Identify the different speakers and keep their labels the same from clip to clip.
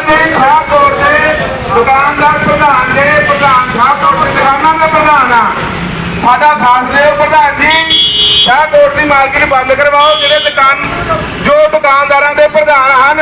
Speaker 1: ਦੇ ਸ਼ਾਹਕੋਟ ਦੇ ਦੁਕਾਨਦਾਰ ਪ੍ਰਧਾਨ ਦੇ ਪ੍ਰਧਾਨ ਸ਼ਾਹਕੋਟ ਦੇ ਦੁਕਾਨਾਂ ਦੇ ਪ੍ਰਧਾਨ ਆ। ਸਾਡਾ ਸਾਥ ਦਿਓ ਪ੍ਰਧਾਨ ਜੀ। ਸ਼ਾਹਕੋਟ ਦੀ ਮਾਰਕੀਟ ਬੰਦ ਕਰਵਾਓ, ਜਿਹੜੇ ਦੁਕਾਨ ਜੋ ਦੁਕਾਨਦਾਰਾਂ ਦੇ ਪ੍ਰਧਾਨ ਹਨ।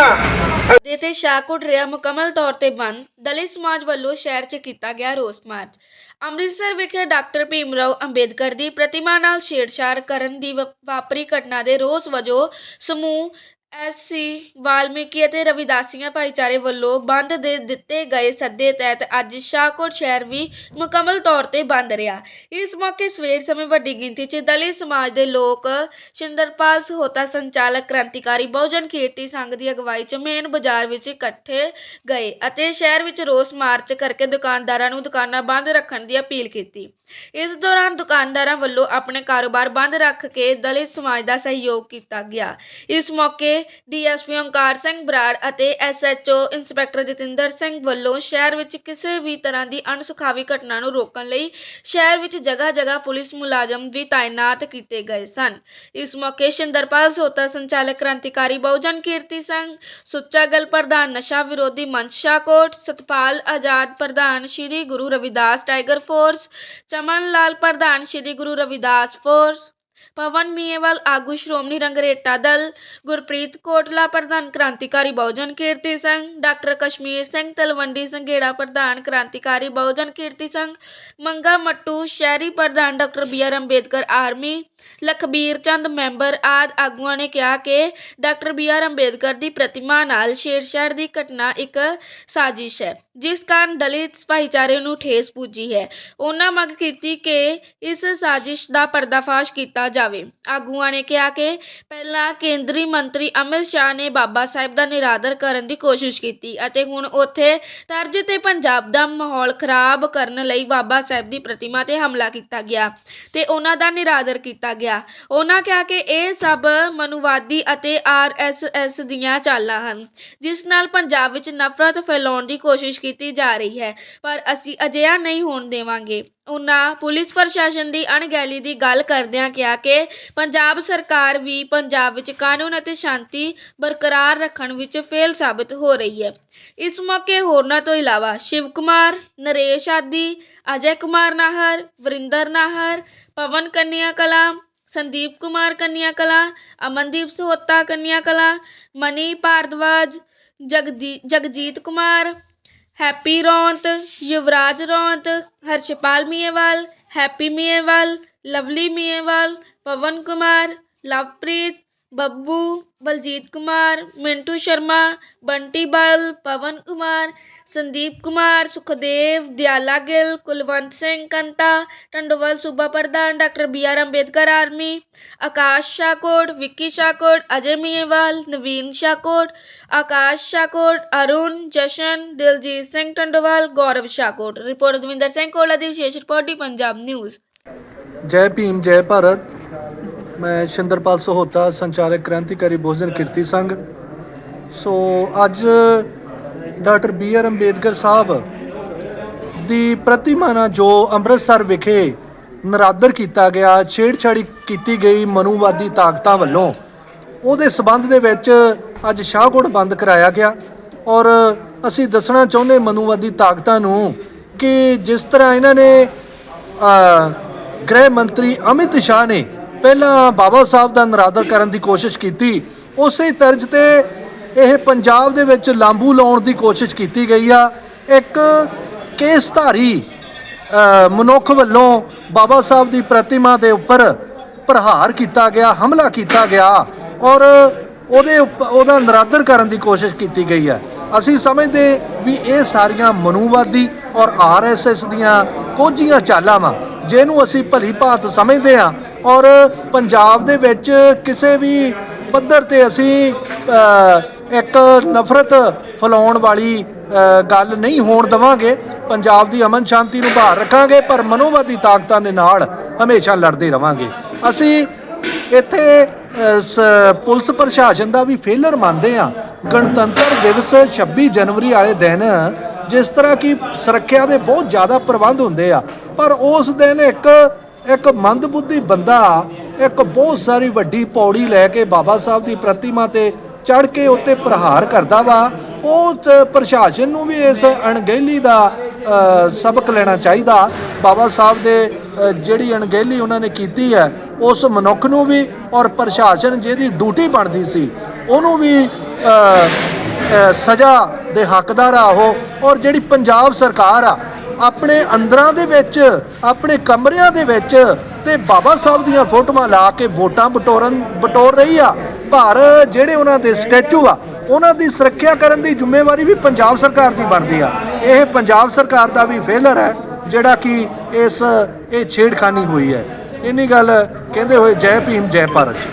Speaker 2: ਦੇ ਤੇ ਸ਼ਾਹਕੋਟ ਰਿਹਾ ਮੁਕੰਮਲ ਤੌਰ ਤੇ ਬੰਦ, ਦਲਿਤ ਸਮਾਜ ਵੱਲੋਂ ਸ਼ਹਿਰ 'ਚ ਕੀਤਾ ਗਿਆ ਰੋਸ ਮਾਰਚ। ਅੰਮ੍ਰਿਤਸਰ ਵਿਖੇ ਡਾਕਟਰ ਭੀਮ ਰਾਓ ਅੰਬੇਦਕਰ ਦੀ ਪ੍ਰਤਿਮਾ ਨਾਲ ਛੇੜਛਾੜ ਕਰਨ ਦੀ ਵਾਪਰੀ ਘਟਨਾ ਦੇ ਰੋਸ ਵਜੋਂ ਸਮੂਹ ਐਸਸੀ ਵਾਲਮੀਕੀ ਅਤੇ ਰਵਿਦਾਸੀਆਂ ਭਾਈਚਾਰੇ ਵੱਲੋਂ ਬੰਦ ਦੇ ਦਿੱਤੇ ਗਏ ਸੱਦੇ ਤਹਿਤ ਅੱਜ ਸ਼ਾਹਕੋਟ ਸ਼ਹਿਰ ਵੀ ਮੁਕੰਮਲ ਤੌਰ ਤੇ ਬੰਦ ਰਿਹਾ। ਇਸ ਮੌਕੇ ਸਵੇਰ ਸਮੇਂ ਵੱਡੀ ਗਿਣਤੀ 'ਚ ਦਲਿਤ ਸਮਾਜ ਦੇ ਲੋਕ, ਸ਼ਿੰਦਰਪਾਲ ਸਹੋਤਾ ਸੰਚਾਲਕ, ਕ੍ਰਾਂਤੀਕਾਰੀ ਬਹੁਜਨ ਕੀਰਤੀ ਸੰਘ ਦੀ ਅਗਵਾਈ 'ਚ ਮੇਨ ਬਾਜ਼ਾਰ ਵਿੱਚ ਇਕੱਠੇ ਗਏ ਅਤੇ ਸ਼ਹਿਰ ਵਿੱਚ ਰੋਸ ਮਾਰਚ ਕਰਕੇ ਦੁਕਾਨਦਾਰਾਂ ਨੂੰ ਦੁਕਾਨਾਂ ਬੰਦ ਰੱਖਣ ਦੀ ਅਪੀਲ ਕੀਤੀ। ਇਸ ਦੌਰਾਨ ਦੁਕਾਨਦਾਰਾਂ ਵੱਲੋਂ ਆਪਣੇ ਕਾਰੋਬਾਰ ਬੰਦ ਰੱਖ ਕੇ ਦਲਿਤ ਸਮਾਜ ਦਾ ਸਹਿਯੋਗ ਕੀਤਾ ਗਿਆ। ਇਸ ਮੌਕੇ ਡੀਐਸਪੀ ਓਂਕਾਰ ਸਿੰਘ ਬਰਾੜ ਅਤੇ ਐਸਐਚਓ ਇੰਸਪੈਕਟਰ ਜਤਿੰਦਰ ਸਿੰਘ ਵੱਲੋਂ ਸ਼ਹਿਰ ਵਿੱਚ ਕਿਸੇ ਵੀ ਤਰ੍ਹਾਂ ਦੀ ਅਣਸੁਖਾਵੀ ਘਟਨਾ ਨੂੰ ਰੋਕਣ ਲਈ ਸ਼ਹਿਰ ਵਿੱਚ ਜਗ੍ਹਾ ਜਗ੍ਹਾ ਪੁਲਿਸ ਮੁਲਾਜ਼ਮ ਵੀ ਤਾਇਨਾਤ ਕੀਤੇ ਗਏ ਸਨ। ਇਸ ਮੌਕੇ ਸ਼ਿੰਦਰਪਾਲ ਸੋਤਾ, ਸੰਚਾਲਕ ਕ੍ਰਾਂਤੀਕਾਰੀ ਬਹੁਜਨ ਕੀਰਤੀ ਸਿੰਘ, ਸੁੱਚਾ ਗਲ ਪ੍ਰਧਾਨ ਨਸ਼ਾ ਵਿਰੋਧੀ ਮੰਚ ਸ਼ਾਹਕੋਟ ਸਤਪਾਲ ਆਜ਼ਾਦ ਪ੍ਰਧਾਨ ਸ਼੍ਰੀ ਗੁਰੂ ਰਵਿਦਾਸ ਟਾਈਗਰ ਫੋਰਸ, ਚਮਨ ਲਾਲ ਪ੍ਰਧਾਨ ਸ਼੍ਰੀ ਗੁਰੂ ਰਵਿਦਾਸ ਫੋਰਸ ਪਵਨ ਮੀਏਵਾਲ, ਆਗੂ ਸ਼੍ਰੋਮਣੀ ਰੰਗਰੇਟਾ ਦਲ, ਗੁਰਪ੍ਰੀਤ ਕੋਟਲਾ, ਪ੍ਰਧਾਨ ਕ੍ਰਾਂਤੀਕਾਰੀ ਬਹੁਜਨ ਕੀਰਤੀ ਸੰਘ, ਡਾਕਟਰ ਕਸ਼ਮੀਰ ਸਿੰਘ, ਤਲਵੰਡੀ ਸੰਘੇੜਾ, ਪ੍ਰਧਾਨ ਕ੍ਰਾਂਤੀਕਾਰੀ ਬਹੁਜਨ ਕੀਰਤੀ ਸੰਘ, ਮੰਗਾ ਮੱਟੂ, ਸ਼ਹਿਰੀ ਪ੍ਰਧਾਨ doctor B R Ambedkar army, Lakhbir Chand member ਆਦ ਆਗੂਆਂ ਨੇ ਕਿਹਾ ਕਿ ਡਾਕਟਰ ਬੀ ਆਰ ਅੰਬੇਦਕਰ ਦੀ ਪ੍ਰਤਿਮਾ ਨਾਲ ਛੇੜਛਾੜ ਦੀ ਘਟਨਾ ਇੱਕ ਸਾਜ਼ਿਸ਼ ਹੈ। ਜਿਸ ਕਾਰਨ ਦਲਿਤ ਭਾਈਚਾਰੇ ਨੂੰ ਠੇਸ ਪੁੱਜੀ ਹੈ। ਉਹਨਾਂ ਮੰਗ ਕੀਤੀ ਕਿ ਇਸ ਸਾਜ਼ਿਸ਼ ਦਾ ਪਰਦਾਫਾਸ਼ ਕੀਤਾ ਜਾਵੇ। ਆਗੂਆਂ ਨੇ ਕਿਹਾ ਕਿ ਪਹਿਲਾਂ ਕੇਂਦਰੀ ਮੰਤਰੀ ਅਮਿਤ ਸ਼ਾਹ ਨੇ ਬਾਬਾ ਸਾਹਿਬ ਦਾ ਨਿਰਾਦਰ ਕਰਨ ਦੀ ਕੋਸ਼ਿਸ਼ ਕੀਤੀ ਅਤੇ ਹੁਣ ਉੱਥੇ ਤਰਜ ਤੇ ਪੰਜਾਬ ਦਾ ਮਾਹੌਲ ਖਰਾਬ ਕਰਨ ਲਈ ਬਾਬਾ ਸਾਹਿਬ ਦੀ ਪ੍ਰਤਿਮਾ ਤੇ ਹਮਲਾ ਕੀਤਾ ਗਿਆ ਤੇ ਉਹਨਾਂ ਦਾ ਨਿਰਾਦਰ ਕੀਤਾ ਗਿਆ। ਉਹਨਾਂ ਕਿਹਾ ਕਿ ਇਹ ਸਭ ਮਨੁਵਾਦੀ ਅਤੇ ਆਰਐਸਐਸ ਦੀਆਂ ਚਾਲਾਂ ਹਨ, ਜਿਸ ਨਾਲ ਪੰਜਾਬ ਵਿੱਚ ਨਫ਼ਰਤ ਫੈਲਾਉਣ ਦੀ ਕੋਸ਼ਿਸ਼ ਕੀਤੀ ਜਾ ਰਹੀ ਹੈ, ਪਰ ਅਸੀਂ ਅਜਿਹਾ ਨਹੀਂ ਹੋਣ ਦੇਵਾਂਗੇ। ਉਹਨਾਂ ਪੁਲਿਸ ਪ੍ਰਸ਼ਾਸਨ ਦੀ ਅਣਗਹਿਲੀ ਦੀ ਗੱਲ ਕਰਦਿਆਂ ਕਿਹਾ ਕਿ ਪੰਜਾਬ ਸਰਕਾਰ ਵੀ ਪੰਜਾਬ ਵਿੱਚ ਕਾਨੂੰਨ ਅਤੇ ਸ਼ਾਂਤੀ ਬਰਕਰਾਰ ਰੱਖਣ ਵਿੱਚ ਫੇਲ ਸਾਬਤ ਹੋ ਰਹੀ ਹੈ। ਇਸ ਮੌਕੇ ਹੋਰਨਾਂ ਤੋਂ ਇਲਾਵਾ ਸ਼ਿਵ ਕੁਮਾਰ, ਨਰੇਸ਼ ਆਦੀ, ਅਜੇ ਕੁਮਾਰ ਨਾਹਰ, ਵਰਿੰਦਰ ਨਾਹਰ, ਪਵਨ ਕੰਨਿਆ ਕਲਾ ਸੰਦੀਪ ਕੁਮਾਰ ਕੰਨਿਆ ਕਲਾ ਅਮਨਦੀਪ ਸਹੋਤਾ ਕੰਨਿਆ ਕਲਾ ਮਨੀ ਭਾਰਦਵਾਜ, ਜਗਦੀ, ਜਗਜੀਤ ਕੁਮਾਰ ਹੈਪੀ ਰੌਂਤ ਯੁਵਰਾਜ ਰੌਂਤ ਹਰਸ਼ਪਾਲ ਮੀਏਵਾਲ ਹੈਪੀ ਮੀਏਵਾਲ ਲਵਲੀ ਮੀਏਵਾਲ ਪਵਨ ਕੁਮਾਰ ਲਵਪ੍ਰੀਤ ਬੱਬੂ, ਬਲਜੀਤ ਕੁਮਾਰ, ਮਿੰਟੂ ਸ਼ਰਮਾ, ਬੰਟੀ ਬਲ, ਪਵਨ ਕੁਮਾਰ, ਸੰਦੀਪ ਕੁਮਾਰ, ਸੁਖਦੇਵ, ਦਿਆਲਾ ਗਿੱਲ, ਕੁਲਵੰਤ ਸਿੰਘ ਕੰਤਾ, ਟੰਡੋਵਲ ਸੂਬਾ ਪ੍ਰਧਾਨ doctor B R Ambedkar army, Akash Shahkot Vicky Shahkot Ajay Mianwal Naveen Shahkot Akash Shahkot Arun, Jashan, Diljit Singh Tandowal, Gaurav Shahkot report Davinder Singh Kola ਦੀ ਵਿਸ਼ੇਸ਼ ਰਿਪੋਰਟ ਦੀ ਪੰਜਾਬ ਨਿਊਜ਼।
Speaker 3: ਜੈ ਭੀਮ, ਜੈ ਭਾਰਤ। ਮੈਂ ਸ਼ਿੰਦਰਪਾਲ ਸਹੋਤਾ, ਸੰਚਾਲਕ ਕ੍ਰਾਂਤੀਕਾਰੀ ਬਹੁਜਨ ਕਿਰਤੀ ਸੰਘ। ਸੋ ਅੱਜ doctor B R Ambedkar Sahib ਦੀ ਪ੍ਰਤਿਮਾ ਨਾਲ ਜੋ ਅੰਮ੍ਰਿਤਸਰ ਵਿਖੇ ਨਰਾਦਰ ਕੀਤਾ ਗਿਆ, ਛੇੜਛਾੜੀ ਕੀਤੀ ਗਈ ਮਨੂਵਾਦੀ ਤਾਕਤਾਂ ਵੱਲੋਂ, ਉਹਦੇ ਸਬੰਧ ਦੇ ਵਿੱਚ ਅੱਜ ਸ਼ਾਹਕੋਟ ਬੰਦ ਕਰਾਇਆ ਗਿਆ। ਔਰ ਅਸੀਂ ਦੱਸਣਾ ਚਾਹੁੰਦੇ ਮਨੂਵਾਦੀ ਤਾਕਤਾਂ ਨੂੰ ਕਿ ਜਿਸ ਤਰ੍ਹਾਂ ਇਹਨਾਂ ਨੇ ਗ੍ਰਹਿ ਮੰਤਰੀ ਅਮਿਤ ਸ਼ਾਹ ਨੇ ਪਹਿਲਾਂ ਬਾਬਾ ਸਾਹਿਬ ਦਾ ਨਰਾਦਰ ਕਰਨ ਦੀ ਕੋਸ਼ਿਸ਼ ਕੀਤੀ, ਉਸੇ ਤਰਜ਼ ਤੇ ਇਹ ਪੰਜਾਬ ਦੇ ਵਿੱਚ ਲਾਂਬੂ ਲਾਉਣ ਦੀ ਕੋਸ਼ਿਸ਼ ਕੀਤੀ ਗਈ ਆ। ਇੱਕ ਕੇਸਧਾਰੀ ਮਨੁੱਖ ਵੱਲੋਂ ਬਾਬਾ ਸਾਹਿਬ ਦੀ ਪ੍ਰਤਿਮਾ ਦੇ ਉੱਪਰ ਪ੍ਰਹਾਰ ਕੀਤਾ ਗਿਆ, ਹਮਲਾ ਕੀਤਾ ਗਿਆ ਔਰ ਉਹਦੇ ਉੱਪ- ਉਹਦਾ ਨਰਾਦਰ ਕਰਨ ਦੀ ਕੋਸ਼ਿਸ਼ ਕੀਤੀ ਗਈ ਹੈ ਅਸੀਂ ਸਮਝਦੇ ਵੀ ਇਹ ਸਾਰੀਆਂ ਮਨੂਵਾਦੀ ਔਰ ਆਰਐਸਐਸ ਦੀਆਂ ਕੋਝੀਆਂ ਚਾਲਾਂ ਵਾ, ਜਿਹਨੂੰ ਅਸੀਂ ਭਲੀ ਭਾਂਤ ਸਮਝਦੇ ਹਾਂ ਔਰ ਪੰਜਾਬ ਦੇ ਵਿੱਚ ਕਿਸੇ ਵੀ ਪੱਧਰ ਤੇ ਅਸੀਂ ਇੱਕ ਨਫ਼ਰਤ ਫੈਲਾਉਣ ਵਾਲੀ ਗੱਲ ਨਹੀਂ ਹੋਣ ਦਵਾਂਗੇ। ਪੰਜਾਬ ਦੀ ਅਮਨ ਸ਼ਾਂਤੀ ਨੂੰ ਬਹਾਲ ਰੱਖਾਂਗੇ, ਪਰ ਮਨੋਵਾਦੀ ਤਾਕਤਾਂ ਦੇ ਨਾਲ ਹਮੇਸ਼ਾ ਲੜਦੇ ਰਵਾਂਗੇ। ਅਸੀਂ ਇੱਥੇ ਸ- ਪੁਲਿਸ ਪ੍ਰਸ਼ਾਸਨ ਦਾ ਵੀ ਫੇਲਰ ਮੰਨਦੇ ਆ ਗਣਤੰਤਰ ਦਿਵਸ 26 ਜਨਵਰੀ ਵਾਲੇ ਦਿਨ, ਜਿਸ ਤਰ੍ਹਾਂ ਕਿ ਸੁਰੱਖਿਆ ਦੇ ਬਹੁਤ ਜ਼ਿਆਦਾ ਪ੍ਰਬੰਧ ਹੁੰਦੇ ਆ, ਪਰ ਉਸ ਦਿਨ ਇੱਕ ਇੱਕ ਮੰਦਬੁੱਧੀ ਬੰਦਾ, ਇੱਕ ਬਹੁਤ ਸਾਰੀ ਵੱਡੀ ਪੌੜੀ ਲੈ ਕੇ ਬਾਬਾ ਸਾਹਿਬ ਦੀ ਪ੍ਰਤਿਮਾ ਤੇ ਚੜ ਕੇ ਉੱਤੇ ਪ੍ਰਹਾਰ ਕਰਦਾ ਵਾ ਉਹ ਪ੍ਰਸ਼ਾਸਨ ਨੂੰ ਵੀ ਇਸ ਅਣਗਹਿਲੀ ਦਾ ਸਬਕ ਲੈਣਾ ਚਾਹੀਦਾ। ਬਾਬਾ ਸਾਹਿਬ ਦੇ ਜਿਹੜੀ ਅਣਗਹਿਲੀ ਉਹਨਾਂ ਨੇ ਕੀਤੀ ਹੈ, ਉਸ ਮਨੁੱਖ ਨੂੰ ਵੀ ਔਰ ਪ੍ਰਸ਼ਾਸਨ ਜਿਹਦੀ ਡਿਊਟੀ ਬਣਦੀ ਸੀ, ਉਹਨੂੰ ਵੀ ਸਜ਼ਾ ਦੇ ਹੱਕਦਾਰ ਆ ਉਹ, ਔਰ ਜਿਹੜੀ ਪੰਜਾਬ ਸਰਕਾਰ ਆ ਆਪਣੇ ਅੰਦਰਾਂ ਦੇ ਵਿੱਚ, ਆਪਣੇ ਕਮਰਿਆਂ ਦੇ ਵਿੱਚ ਤੇ ਬਾਬਾ ਸਾਹਿਬ ਦੀਆਂ ਫੋਟੋਆਂ ਲਾ ਕੇ ਵੋਟਾਂ ਬਟੋਰਨ, ਬਟੋਰ ਰਹੀ ਆ। ਪਰ ਜਿਹੜੇ ਉਹਨਾਂ ਦੇ ਸਟੈਚੂ ਆ, ਉਹਨਾਂ ਦੀ ਸੁਰੱਖਿਆ ਕਰਨ ਦੀ ਜ਼ਿੰਮੇਵਾਰੀ ਵੀ ਪੰਜਾਬ ਸਰਕਾਰ ਦੀ ਬਣਦੀ ਆ। ਇਹ ਪੰਜਾਬ ਸਰਕਾਰ ਦਾ ਵੀ ਫੇਲਰ ਹੈ, ਜਿਹੜਾ ਕਿ ਇਸ, ਇਹ ਛੇੜਖਾਨੀ ਹੋਈ ਹੈ। ਇੰਨੀ ਗੱਲ ਕਹਿੰਦੇ ਹੋਏ ਜੈ ਭੀਮ, ਜੈ ਭਾਰਤ। ਜੀ